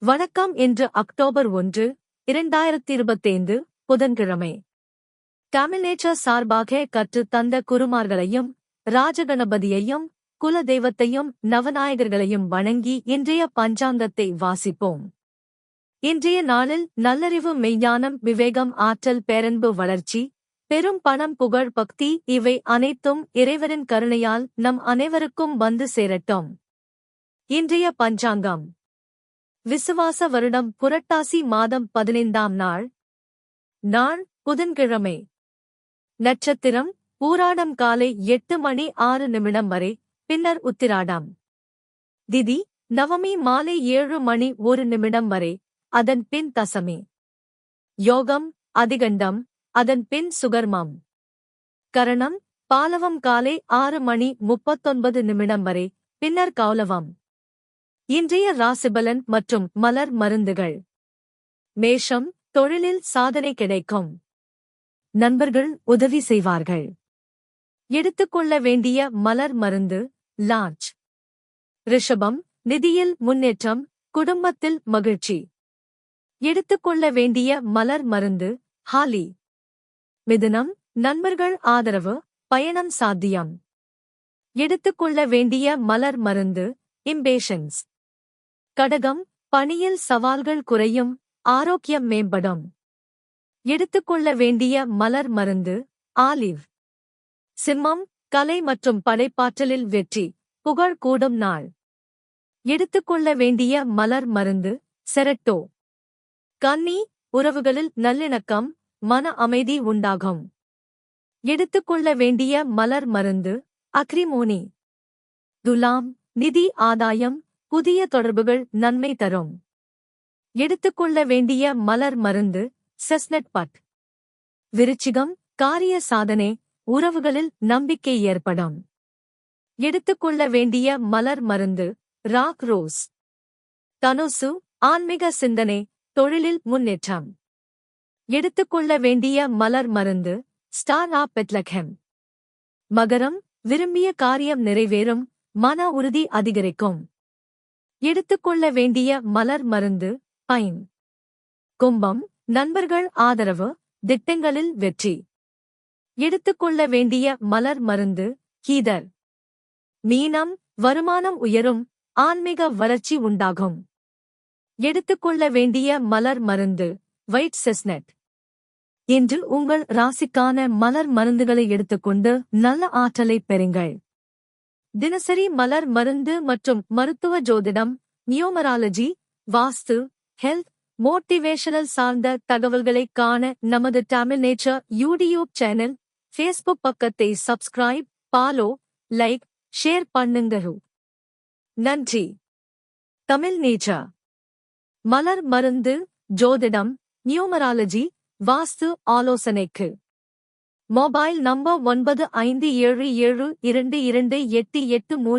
வணக்கம் இன்று அக்டோபர் ஒன்று இரண்டாயிரத்தி இருபத்தைந்து புதன்கிழமை தமிழ்நேச்சர் சார்பாக கற்றுத் தந்த குருமார்களையும் ராஜகணபதியையும் குல தெய்வத்தையும் நவநாயகர்களையும் வணங்கி இன்றைய பஞ்சாங்கத்தை வாசிப்போம். இன்றைய நாளில் நல்லறிவு மெய்ஞானம் விவேகம் ஆற்றல் பேரன்பு வளர்ச்சி பெரும் பணம் புகழ் பக்தி இவை அனைத்தும் இறைவரின் கருணையால் நம் அனைவருக்கும் வந்து சேரட்டும். இன்றைய பஞ்சாங்கம். விசுவாச வருடம் புரட்டாசி மாதம் பதினைந்தாம் நாள். நாள் புதன்கிழமை. நட்சத்திரம் பூராடம் காலை எட்டு மணி ஆறு நிமிடம் வரை பின்னர் உத்திராடம். திதி நவமி மாலை ஏழு மணி ஒரு நிமிடம் வரை அதன் பின் தசமி. யோகம் அதிகண்டம் அதன் பின் சுகர்மம். கரணம் பாலவம் காலை ஆறு மணி முப்பத்தொன்பது நிமிடம் வரை பின்னர் கௌலவம். இன்றைய ராசிபலன் மற்றும் மலர் மருந்துகள். மேஷம் தொழிலில் சாதனை கிடைக்கும். நண்பர்கள் உதவி செய்வார்கள். எடுத்துக்கொள்ள வேண்டிய மலர் மருந்து லாஞ்ச் ரிஷபம் நிதியில் முன்னேற்றம் குடும்பத்தில் மகிழ்ச்சி. எடுத்துக்கொள்ள வேண்டிய மலர் மருந்து ஹாலி. மிதுனம் நண்பர்கள் ஆதரவு பயணம் சாத்தியம். எடுத்துக்கொள்ள வேண்டிய மலர் மருந்து இம்பேஷன்ஸ். கடகம் பணியில் சவால்கள் குறையும் ஆரோக்கியம் மேம்படும். எடுத்துக்கொள்ள வேண்டிய மலர் மருந்து ஆலிவ். சிம்மம் கலை மற்றும் படைப்பாற்றலில் வெற்றி புகழ் கூடும் நாள். எடுத்துக்கொள்ள வேண்டிய மலர் மருந்து செரட்டோ. கன்னி உறவுகளில் நல்லிணக்கம் மன அமைதி உண்டாகும். எடுத்துக்கொள்ள வேண்டிய மலர் மருந்து அக்ரிமோனி. துலாம் நிதி ஆதாயம் புதிய தொடர்புகள் நன்மை தரும். எடுத்துக்கொள்ள வேண்டிய மலர் மருந்து செஸ்னட் பட். விருச்சிகம் காரிய சாதனை உறவுகளில் நம்பிக்கை ஏற்படும். எடுத்துக்கொள்ள வேண்டிய மலர் மருந்து ராக் ரோஸ். தனுசு ஆன்மீக சிந்தனை தொழிலில் முன்னேற்றம். எடுத்துக்கொள்ள வேண்டிய மலர் மருந்து ஸ்டார் ஆ பெட்லகெம் மகரம் விரும்பிய காரியம் நிறைவேறும் மன உறுதி அதிகரிக்கும். எடுத்துக்கொள்ள வேண்டிய மலர் மருந்து பைன். கும்பம் நண்பர்கள் ஆதரவு திட்டங்களில் வெற்றி. எடுத்துக்கொள்ள வேண்டிய மலர் மருந்து கீதர். மீனம் வருமானம் உயரும் ஆன்மீக வளர்ச்சி உண்டாகும். எடுத்துக்கொள்ள வேண்டிய மலர் மருந்து வைட் செஸ்னட் என்று உங்கள் ராசிக்கான மலர் மருந்துகளை எடுத்துக்கொண்டு நல்ல ஆற்றலை பெறுங்கள். தினசரி மலர் மருந்து மற்றும் மருத்துவ ஜோதிடம் நியோமராலஜி வாஸ்து ஹெல்த் மோட்டிவேஷனல் சார்ந்த தகவல்களை காண நமது Tamil nature YouTube channel Facebook பக்கத்தை சப்ஸ்கிரைப் பாலோ லைக் ஷேர் பண்ணுங்க நன்றி. தமிழ் நேச்சர். மலர் மருந்து ஜோதிடம் நியூமராலஜி வாஸ்து ஆலோசனைக்கு. மொபைல் நம்பர் ஒன்பது ஐந்து ஏழு ஏழு இரண்டு இரண்டு எட்டு எட்டு மூன்று